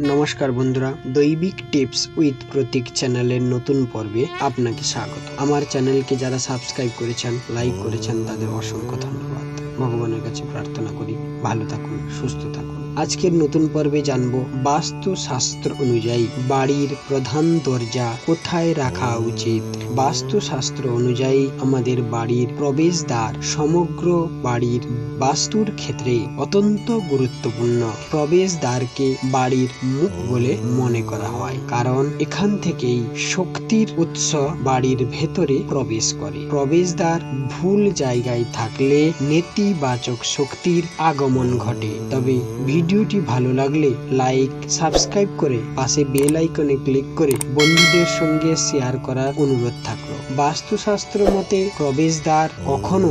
নমস্কার বন্ধুরা, দৈবিক tips with প্রতীক চ্যানেলের নতুন পর্বে আপনাকে স্বাগত। আমার চ্যানেলকে যারা সাবস্ক্রাইব করেছেন, লাইক করেছেন, তাদের অসংখ্য ধন্যবাদ। ভগবানের কাছে প্রার্থনা করি, ভালো থাকুন, সুস্থ থাকুন। আজকের নতুন পর্বে জানব বাস্তু শাস্ত্র অনুযায়ী বাড়ির প্রধান দরজা কোথায় রাখা উচিত? বাস্তু শাস্ত্র অনুযায়ী আমাদের বাড়ির প্রবেশদ্বার সমগ্র বাড়ির বাস্তুর ক্ষেত্রে অত্যন্ত গুরুত্বপূর্ণ। প্রবেশদ্বারকে বাড়ির মুখ বলে মনে করা হয়, কারণ এখান থেকেই শক্তির উৎস বাড়ির ভেতরে প্রবেশ করে। প্রবেশদ্বার ভুল জায়গায় থাকলে নেতিবাচক শক্তির আগমন ঘটে, তবে ভিডিওটি ভালো লাগলে লাইক, সাবস্ক্রাইব করে পাশে বেল আইকনে ক্লিক করে বন্ধুদের সঙ্গে শেয়ার করার অনুরোধ থাকল। বাস্তুশাস্ত্র মতে প্রবেশদ্বার কখনো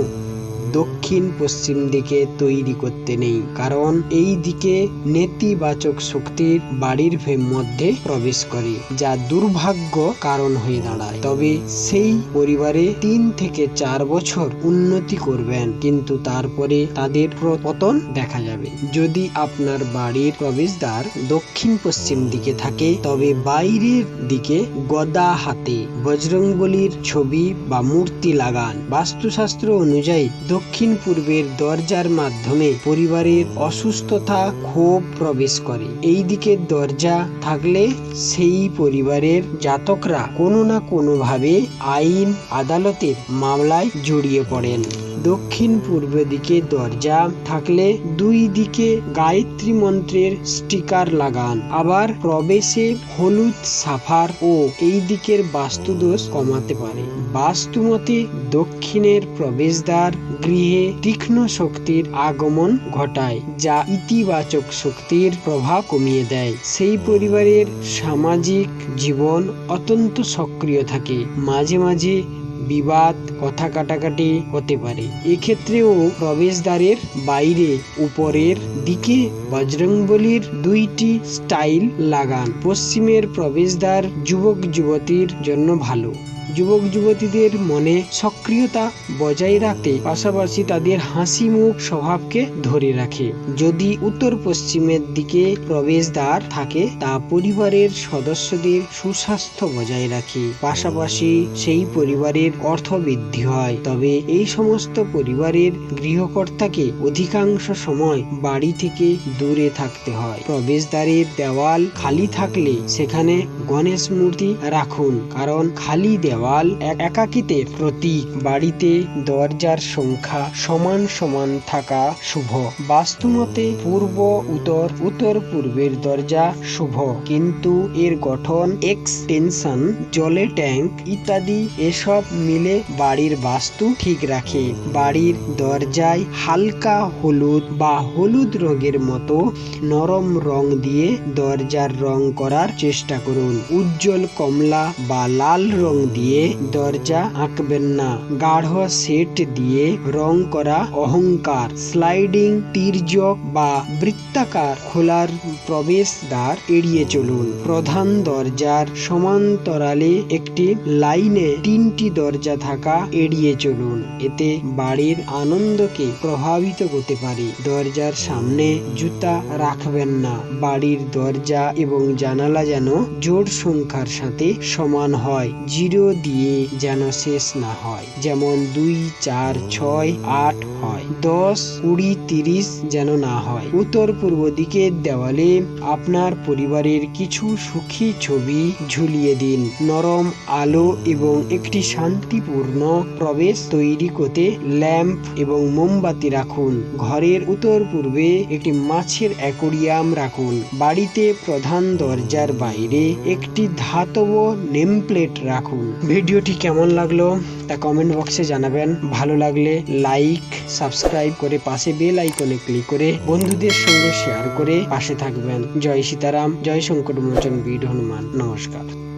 দক্ষিণ পশ্চিম দিকে তৈরি করতে নেই, কারণ এই দিকে নেতিবাচক শক্তির বাড়ির মধ্যে প্রবেশ করে, যা দুর্ভাগ্য কারণ হয়ে দাঁড়ায়। তবে সেই পরিবারে তিন থেকে চার বছর উন্নতি করবেন, কিন্তু তারপরে তাদের পতন দেখা যাবে। যদি আপনার বাড়ির প্রবেশদ্বার দক্ষিণ পশ্চিম দিকে থাকে, তবে বাইরের দিকে গদা হাতে বজরংবলির ছবি বা মূর্তি লাগান। বাস্তুশাস্ত্র অনুযায়ী দক্ষিণ পূর্বের দরজার মাধ্যমে পরিবারের অসুস্থতা ক্ষোভ প্রবেশ করে। এই দিকের দরজা থাকলে সেই পরিবারের জাতকরা কোনো না কোনোভাবে আইন আদালতের মামলায় জড়িয়ে পড়েন। দক্ষিণ পূর্ব দিকে দরজা থাকলে দুই দিকে গায়ত্রী মন্ত্রের স্টিকার লাগান। আবার প্রবেশে হলুদ সাফার ও এই দিকের বাস্তুদোষ কমাতে পারে। বাস্তুমতে দক্ষিণের প্রবেশদ্বার গৃহে তীক্ষ্ণ শক্তির আগমন ঘটায়, যা ইতিবাচক শক্তির প্রভাব কমিয়ে দেয়। সেই পরিবারের সামাজিক জীবন অত্যন্ত সক্রিয় থাকে। মাঝে মাঝে বিবাদ, কথা কাটাকাটি হতে পারে। এক্ষেত্রেও প্রবেশদ্বারের বাইরে উপরের দিকে বজরংবলির দুইটি স্টাইল লাগান। পশ্চিমের প্রবেশদ্বার যুবক যুবতীর জন্য ভালো। যুবক যুবতীদের মনে সক্রিয়তা বজায় রাখতে পাশাপাশি তাদের হাসি মুখ স্বভাবকে ধরে রাখে। যদি উত্তর পশ্চিমের দিকে প্রবেশদ্বার থাকে, তা পরিবারের সদস্যদের সুস্বাস্থ্য বজায় রাখে। পাশাপাশি সেই পরিবারের অর্থ বৃদ্ধি হয়। তবে এই সমস্ত পরিবারের গৃহকর্তাকে অধিকাংশ সময় বাড়ি থেকে দূরে থাকতে হয়। প্রবেশদ্বারের দেওয়াল খালি থাকলে সেখানে গণেশ মূর্তি রাখুন, কারণ খালি দেওয়াল এক একাকিতের প্রতীক বাড়িতে দরজার সংখ্যা সমান সমান থাকা শুভ। বাস্তুমতে পূর্ব, উত্তর উত্তর পূর্বের দরজা শুভ। কিন্তু এর গঠন এক্সটেনশন জলে ট্যাঙ্ক ইত্যাদি এসব মিলে বাড়ির বাস্তু ঠিক রাখে। বাড়ির দরজায় হালকা হলুদ বা হলুদ রঙের মতো নরম রং দিয়ে দরজার রং করার চেষ্টা করুন। উজ্জ্বল কমলা বা লাল রং দিয়ে দরজা আঁকবেন না। গাঢ় সেট দিয়ে রং করা অহংকার, স্লাইডিং তির্যক বা বৃত্তাকার খোলার প্রবেশদ্বার এড়িয়ে চলুন। প্রধান দরজার সমান্তরালে একটি লাইনে তিনটি দরজা থাকা এড়িয়ে চলুন। এতে বাড়ির আনন্দকে প্রভাবিত করতে পারে। দরজার সামনে জুতা রাখবেন না। বাড়ির দরজা এবং জানালা যেন জোড় সংখ্যার সাথে সমান হয়। জিরো দিয়ে যেন শেষ না হয়। যেমন দুই, চার, ছয়, আট হয়। দশ, কুড়ি, তিরিশ যেন না হয়। উত্তর পূর্ব দিকের দেওয়ালে আপনার পরিবারের কিছু সুখী ছবি ঝুলিয়ে দিন। নরম আলো এবং একটি শান্তিপূর্ণ প্রবেশ তৈরি করতে ল্যাম্প এবং মোমবাতি রাখুন। ঘরের উত্তর পূর্বে একটি মাছের অ্যাকোরিয়াম রাখুন। বাড়িতে প্রধান দরজার বাইরে একটি ধাতব নেমপ্লেট রাখুন। ভিডিওটি কেমন লাগল তা কমেন্ট বক্সে জানাবেন। ভালো লাগলে লাইক সাবস্ক্রাইব করে পাশে বেল আইকনে ক্লিক করে বন্ধুদের সঙ্গে শেয়ার করে পাশে থাকবেন। জয় সীতারাম, জয় শঙ্কর মোচন বীর হনুমান। নমস্কার।